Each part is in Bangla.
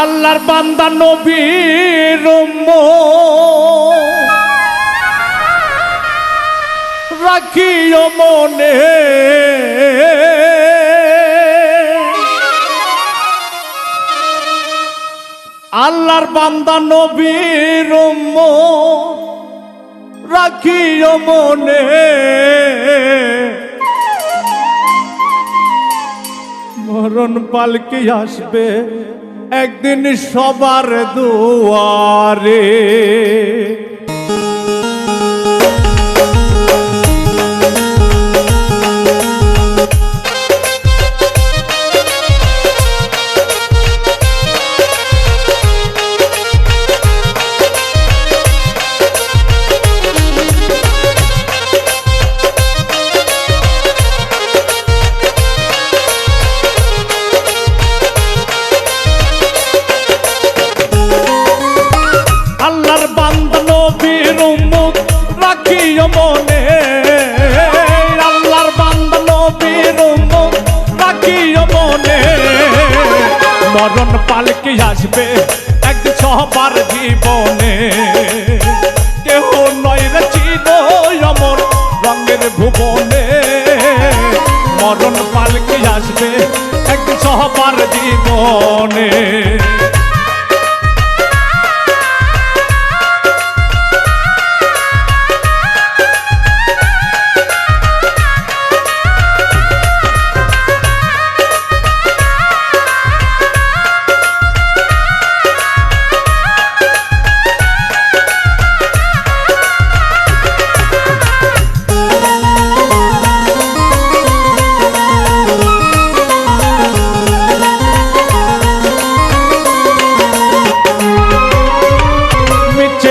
আল্লাহর বান্দা নবীর রাখিও মনে। আল্লাহর বান্দা নবীর রাখিও মনে। মরণ পালকি আসবে। একদিন সবার দুয়ারে মরণ পালকি আসবে।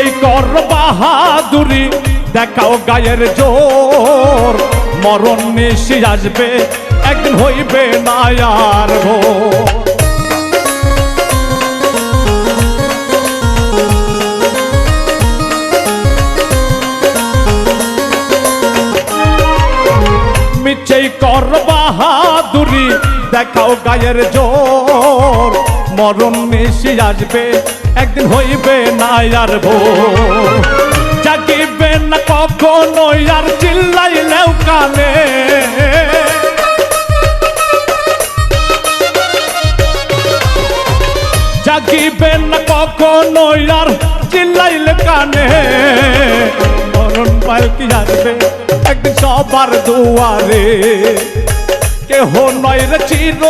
মিছেই কর বাহাদুরি, দেখাও গায়ের জোর মরণ নিশি আসবে, একদিন হইবে না আর ভোর। কর বাহাদুরি, দেখাও গায়ের জোর মরণ নিশি আসবে একদিন হইবে না আর ভোর জাগিবে না কখনো আর চিল্লাইলেও কানে। জাগিবে না কখনো আর চিল্লাইলে কানে। মরণ পালকি আসবে একদিন সবার দুয়ারে। কেহ নয় রে চির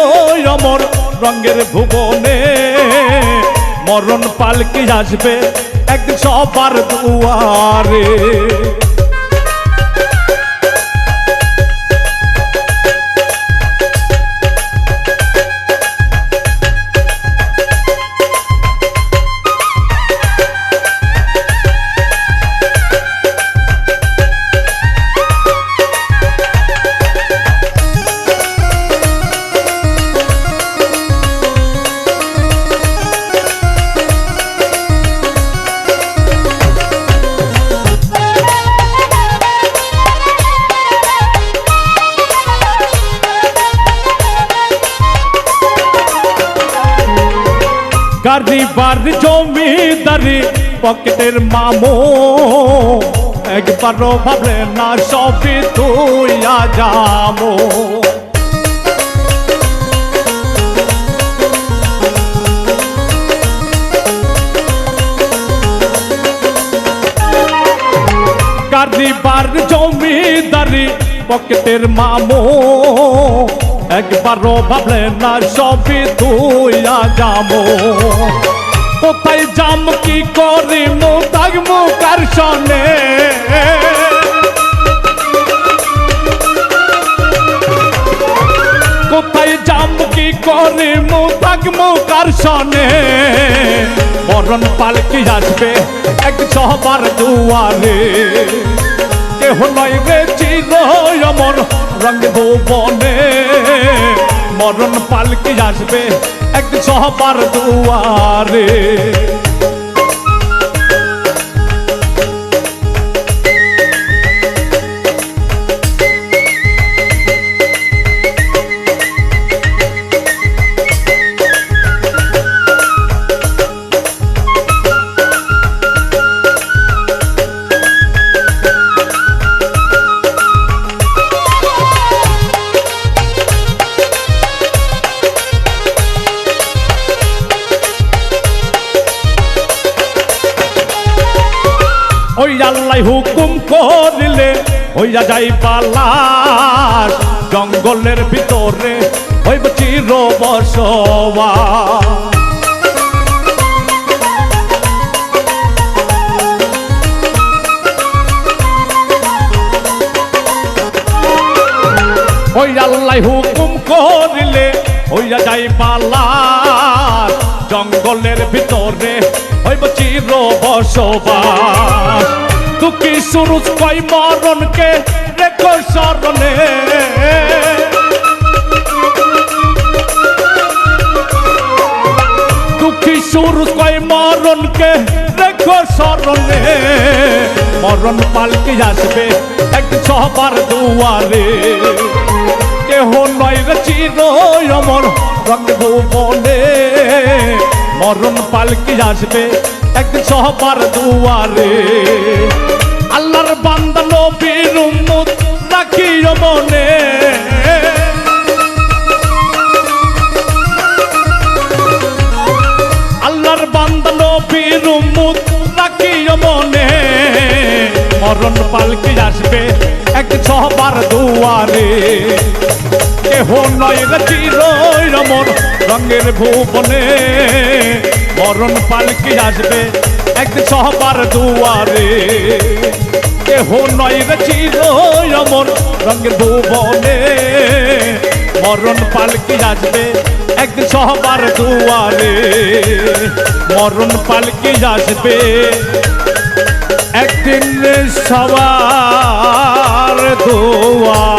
অমর রঙের ভুবনে। মরণ পালকে আসবে একদিন সবার দুয়ারে। গাড়ি বাড়ি জমিদারি পকেটের মামো। একবারও ভাবলে না সবই তুইয়া যাব কারিবার জমিদারি পকেটের মামো। একবারও ভাবলে, না, সবই তুইয়া যাব কোথায় যাম কি করি মু থাকব কার সনে কোথায় যাম কি করে মু থাকব কার সনে মরণ পালকি আসবে এক সবার দুয়ারে। কেহ নয় রে চির অমর রঙ ভুবনে মরণ পালকে আসবে এক সবার দুয়ারে। আল্লাহ হুকুম করিলে হইয়া যাই পালাস জঙ্গলের ভিতরে হইব চির বসবাস ওই আল্লাহ হুকুম করিলে হইয়া যাই পালাস জঙ্গলের ভিতরে হইব চির বসবাস দুঃখী সুরুজ কই মরণকে, রেখো স্মরণে। দুঃখী সুরুজ কই মরণকে, রেখো স্মরণে। মরণ পালকি আসবে এক সবার দুয়ারে। কেহ নয় রে চির অমর রঙ ভুবনে মরণ পালকি আসবে এক সবার দুয়ারে। আল্লাহর বান্দা নবীর উম্মত রাখিও মনে আল্লাহর বান্দা নবীর উম্মত রাখিও মনে মরণ পালকি আসবে এক সবার দুয়ারে। কেহ নয় চির রঙের ভুবনে। মরণ পালকি আসবে। এক সবার দুয়ারে। কেহ নয় রে চির রমন রঙের ভুবনে। মরণ পালকি আসবে। একদিন সবার দুয়ারে। মরণ পালকি আসবে। একদিন সবার দুয়ারে।